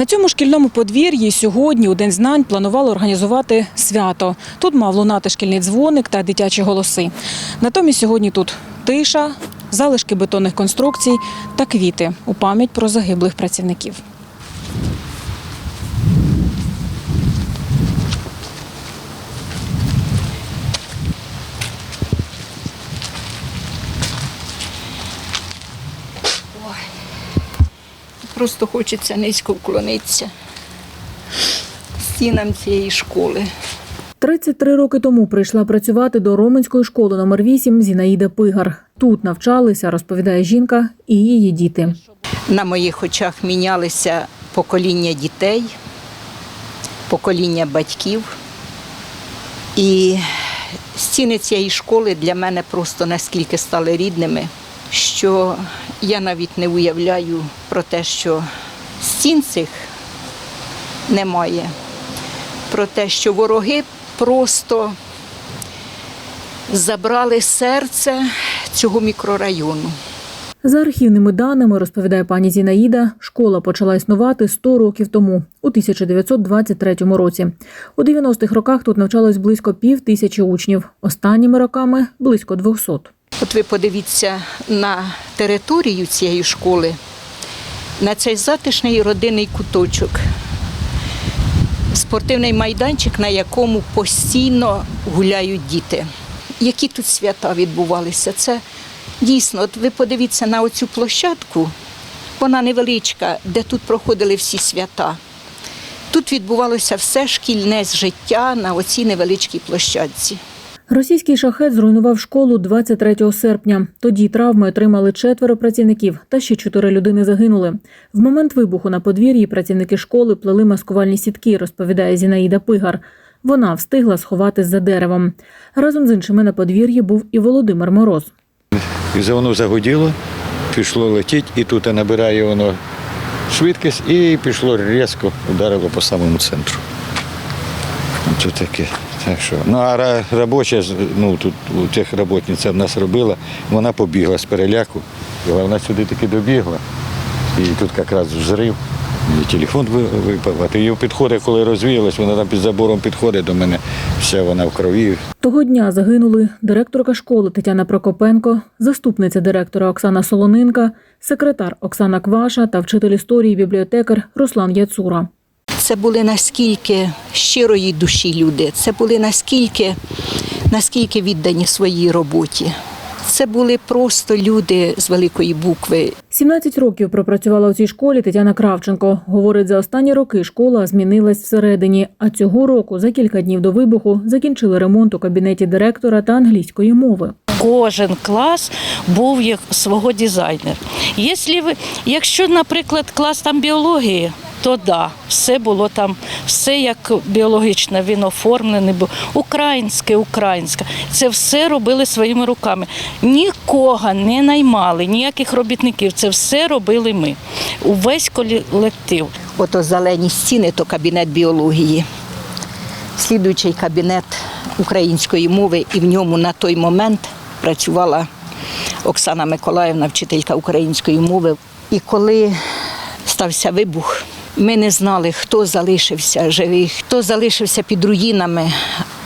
На цьому шкільному подвір'ї сьогодні у День знань планували організувати свято. Тут мав лунати шкільний дзвоник та дитячі голоси. Натомість сьогодні тут тиша, залишки бетонних конструкцій та квіти у пам'ять про загиблих працівників. Просто хочеться низько вклонитися стінам цієї школи. 33 роки тому прийшла працювати до Роменської школи номер 8 Зінаїда Пигар. Тут навчалися, розповідає жінка, і її діти. На моїх очах мінялися покоління дітей, покоління батьків. І стіни цієї школи для мене просто наскільки стали рідними, що я навіть не уявляю про те, що стін цих немає, про те, що вороги просто забрали серце цього мікрорайону. За архівними даними, розповідає пані Зінаїда, школа почала існувати 100 років тому, у 1923 році. У 90-х роках тут навчалось близько пів тисячі учнів, останніми роками – близько 200. От ви подивіться на територію цієї школи, на цей затишний родинний куточок, спортивний майданчик, на якому постійно гуляють діти. Які тут свята відбувалися? Це дійсно, от ви подивіться на оцю площадку, вона невеличка, де тут проходили всі свята. Тут відбувалося все шкільне життя на оцій невеличкій площадці. Російський шахет зруйнував школу 23 серпня. Тоді травми отримали четверо працівників, та ще чотири людини загинули. В момент вибуху на подвір'ї працівники школи плели маскувальні сітки, розповідає Зінаїда Пигар. Вона встигла сховатись за деревом. Разом з іншими на подвір'ї був і Володимир Мороз. І воно загуділо, пішло летіть, і тут набирає воно швидкість і пішло різко, ударило по самому центру. Це таке. Так що. Ну, а робоча, ну тут у тих роботниця в нас робила, вона побігла з переляку. І вона сюди таки добігла. І тут якраз взрив. І телефон ви- випав. А її підходить, коли розвіялась, вона там під забором підходить до мене, вся вона в крові. Того дня загинули директорка школи Тетяна Прокопенко, заступниця директора Оксана Солонинка, секретар Оксана Кваша та вчитель історії бібліотекар Руслан Яцура. Це були наскільки щирої душі люди, це були наскільки, наскільки віддані своїй роботі. Це були просто люди з великої букви. 17 років пропрацювала у цій школі Тетяна Кравченко. Говорить, за останні роки школа змінилась всередині. А цього року, за кілька днів до вибуху, закінчили ремонт у кабінеті директора та англійської мови. Кожен клас був як свого дизайнера. Якщо, наприклад, клас там біології, то да, все було там, все як біологічно, він оформлений був. Українське, українське. Це все робили своїми руками. Нікого не наймали, ніяких робітників. Це все робили ми. Увесь колектив. Ото зелені стіни, то кабінет біології. Слідуючий кабінет української мови, і в ньому на той момент працювала Оксана Миколаївна, вчителька української мови. І коли стався вибух, ми не знали, хто залишився живий, хто залишився під руїнами.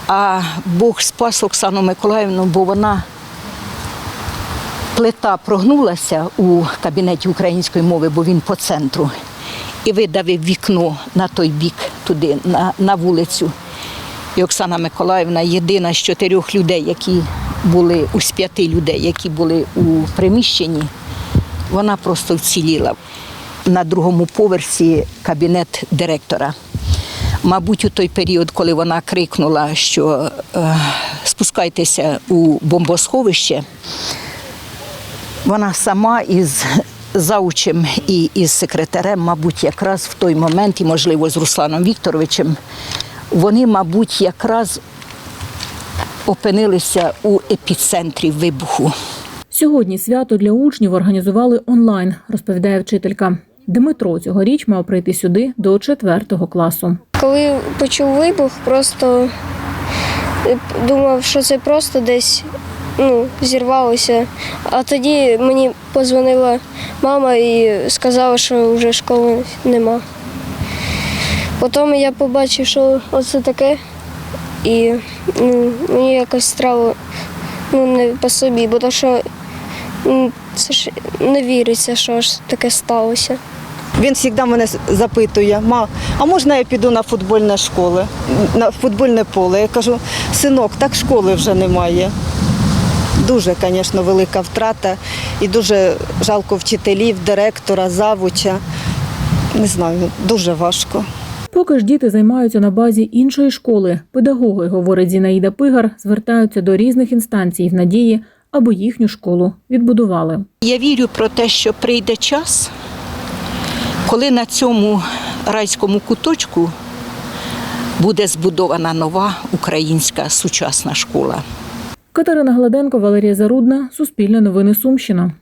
А Бог спас Оксану Миколаївну, бо вона плита прогнулася у кабінеті української мови, бо він по центру, і видавив вікно на той бік, туди, на, на вулицю. І Оксана Миколаївна єдина з чотирьох людей, які були у п'яти людей, які були у приміщенні, вона просто вціліла. На другому поверсі кабінет директора. Мабуть, у той період, коли вона крикнула, що е, спускайтеся у бомбосховище, вона сама із заучем і із секретарем, мабуть, якраз в той момент, і, можливо, з Русланом Вікторовичем, вони, мабуть, якраз опинилися у епіцентрі вибуху. Сьогодні свято для учнів організували онлайн, розповідає вчителька. Дмитро цьогоріч мав прийти сюди до четвертого класу. Коли почув вибух, просто е, думав, що це просто десь ну, зірвалося. А тоді мені подзвонила мама і сказала, що вже школи нема. Потім я побачив, що оце таке, і ну, мені якось стало ну, не по собі, бо то, що це ж не віриться, що ж таке сталося. Він завжди мене запитує, ма, а можна я піду на футбольне школи, на футбольне поле? Я кажу, синок, так школи вже немає. Дуже, звісно, велика втрата і дуже жалко вчителів, директора, завуча. Не знаю, дуже важко. Поки ж діти займаються на базі іншої школи, педагоги, говорить Зінаїда Пигар, звертаються до різних інстанцій в надії, аби їхню школу відбудували. Я вірю про те, що прийде час, коли на цьому райському куточку буде збудована нова українська сучасна школа. Катерина Гладенко, Валерія Зарудна, Суспільне новини Сумщина.